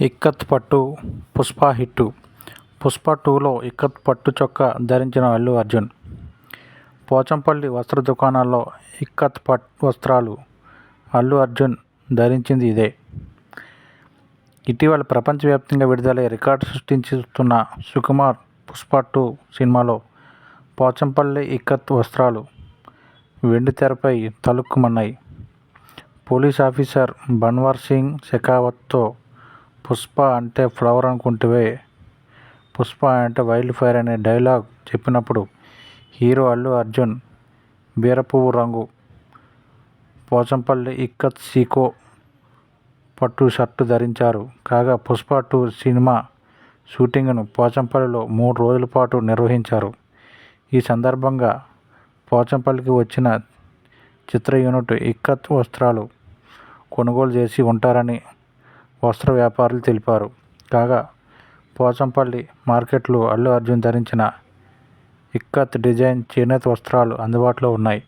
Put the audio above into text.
ఇక్కత్ పట్టు పుష్ప హిట్టు. పుష్ప టూలో ఇక్కత్ పట్టు చొక్కా ధరించిన అల్లు అర్జున్. పోచంపల్లి వస్త్ర దుకాణాల్లో ఇక్కత్ పట్ వస్త్రాలు అల్లు అర్జున్ ధరించింది ఇదే. ఇటీవల ప్రపంచవ్యాప్తంగా విడుదలై రికార్డు సృష్టించుతున్న సుకుమార్ పుష్ప టూ సినిమాలో పోచంపల్లి ఇక్కత్ వస్త్రాలు వెండి తెరపై తలుక్కుమన్నాయి. పోలీస్ ఆఫీసర్ బన్వర్ సింగ్ షెకావత్తో పుష్ప అంటే ఫ్లవర్ అనుకుంటివే. పుష్ప అంటే వైల్డ్ ఫైర్ అనే డైలాగ్ చెప్పినప్పుడు హీరో అల్లు అర్జున్ బీరపువ్వు రంగు పోచంపల్లి ఇక్కత్ సీకో పట్టు షర్టు ధరించారు. కాగా పుష్ప టూ సినిమా షూటింగ్ను పోచంపల్లిలో మూడు రోజుల పాటు నిర్వహించారు. ఈ సందర్భంగా పోచంపల్లికి వచ్చిన చిత్ర యూనిట్ ఇక్కత్ వస్త్రాలు కొనుగోలు చేసి ఉంటారని వస్త్ర వ్యాపారులు తెలిపారు. కాగా పోచంపల్లి మార్కెట్లో అల్లు అర్జున్ ధరించిన ఇక్కత్ డిజైన్ చేనేత వస్త్రాలు అందుబాటులో ఉన్నాయి.